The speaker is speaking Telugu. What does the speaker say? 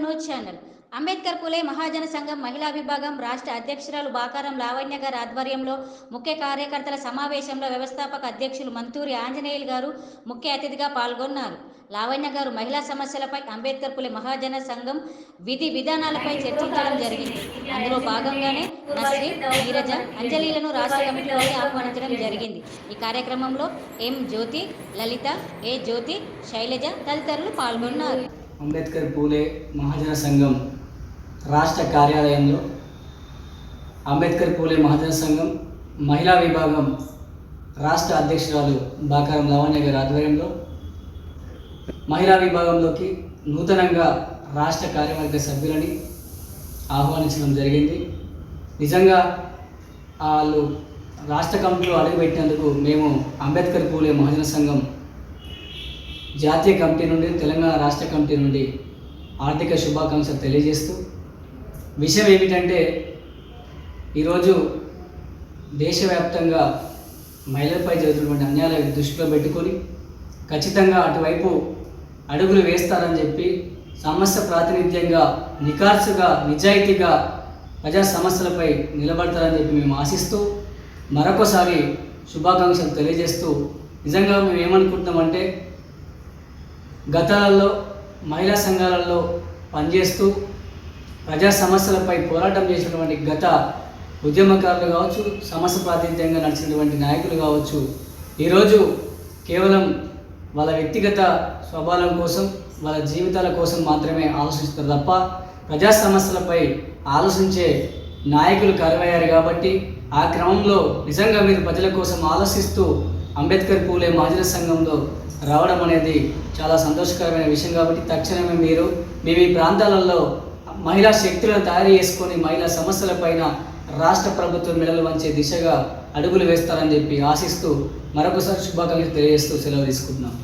న్యూస్ ఛానల్ అంబేద్కర్ పులే మహాజన సంఘం మహిళా విభాగం రాష్ట్ర అధ్యక్షురాలు బాకారం లావణ్య గారి ఆధ్వర్యంలో ముఖ్య కార్యకర్తల సమావేశంలో వ్యవస్థాపక అధ్యక్షులు మంతూరి ఆంజనేయులు గారు ముఖ్య అతిథిగా పాల్గొన్నారు. లావణ్య గారు మహిళా సమస్యలపై అంబేద్కర్ పులే మహాజన సంఘం విధి విధానాలపై చర్చించడం జరిగింది. అందులో భాగంగానే నస్రీన్ నీరజ అంజలీలను రాష్ట్ర కమిటీలోకి ఆహ్వానించడం జరిగింది. ఈ కార్యక్రమంలో ఎం జ్యోతి లలిత ఏ జ్యోతి శైలజ తదితరులు పాల్గొన్నారు. అంబేద్కర్ పూలే మహాజన సంఘం రాష్ట్ర కార్యాలయంలో. అంబేద్కర్ పూలే మహాజన సంఘం మహిళా విభాగం రాష్ట్ర అధ్యక్షురాలు బాకారం లావణ్య గారి ఆధ్వర్యంలో. మహిళా విభాగంలోకి నూతనంగా రాష్ట్ర కార్యవర్గ సభ్యులని ఆహ్వానించడం జరిగింది. నిజంగా వాళ్ళు రాష్ట్ర కమిటీలో అడుగుపెట్టినందుకు మేము అంబేద్కర్ పూలే మహాజన సంఘం జాతీయ కమిటీ నుండి తెలంగాణ రాష్ట్ర కమిటీ నుండి ఆర్థిక శుభాకాంక్షలు తెలియజేస్తూ విషయం ఏమిటంటే ఈరోజు దేశవ్యాప్తంగా మహిళలపై జరుగుతున్నటువంటి అన్యాయాలను దృష్టిలో పెట్టుకొని ఖచ్చితంగా అటువైపు అడుగులు వేస్తారని చెప్పి సమస్య ప్రాతినిధ్యంగా నికార్సుగా నిజాయితీగా ప్రజా సమస్యలపై నిలబడతారని చెప్పి మేము ఆశిస్తూ మరొకసారి శుభాకాంక్షలు తెలియజేస్తూ నిజంగా మేము ఏమనుకుంటున్నామంటే గతాలలో మహిళా సంఘాలలో పనిచేస్తూ ప్రజా సమస్యలపై పోరాటం చేసినటువంటి గత ఉద్యమకారులు కావచ్చు సమస్య ప్రాతినిధ్యంగా నడిచినటువంటి నాయకులు కావచ్చు ఈరోజు కేవలం వాళ్ళ వ్యక్తిగత స్వభావం కోసం వాళ్ళ జీవితాల కోసం మాత్రమే ఆలోచిస్తారు తప్ప ప్రజా సమస్యలపై ఆలోచించే నాయకులు కరువయ్యారు కాబట్టి ఆ క్రమంలో నిజంగా మీరు ప్రజల కోసం ఆలోచిస్తూ అంబేద్కర్ పూలే మహాజన సంఘంలో రావడం అనేది చాలా సంతోషకరమైన విషయం కాబట్టి తక్షణమే మీరు మీ మీ ప్రాంతాలలో మహిళా శక్తులను తయారు చేసుకొని మహిళా సమస్యలపైన రాష్ట్ర ప్రభుత్వం మెడలు వంచే దిశగా అడుగులు వేస్తారని చెప్పి ఆశిస్తూ మరొకసారి శుభాకాంక్షలు తెలియజేస్తూ సెలవు తీసుకుంటున్నాం.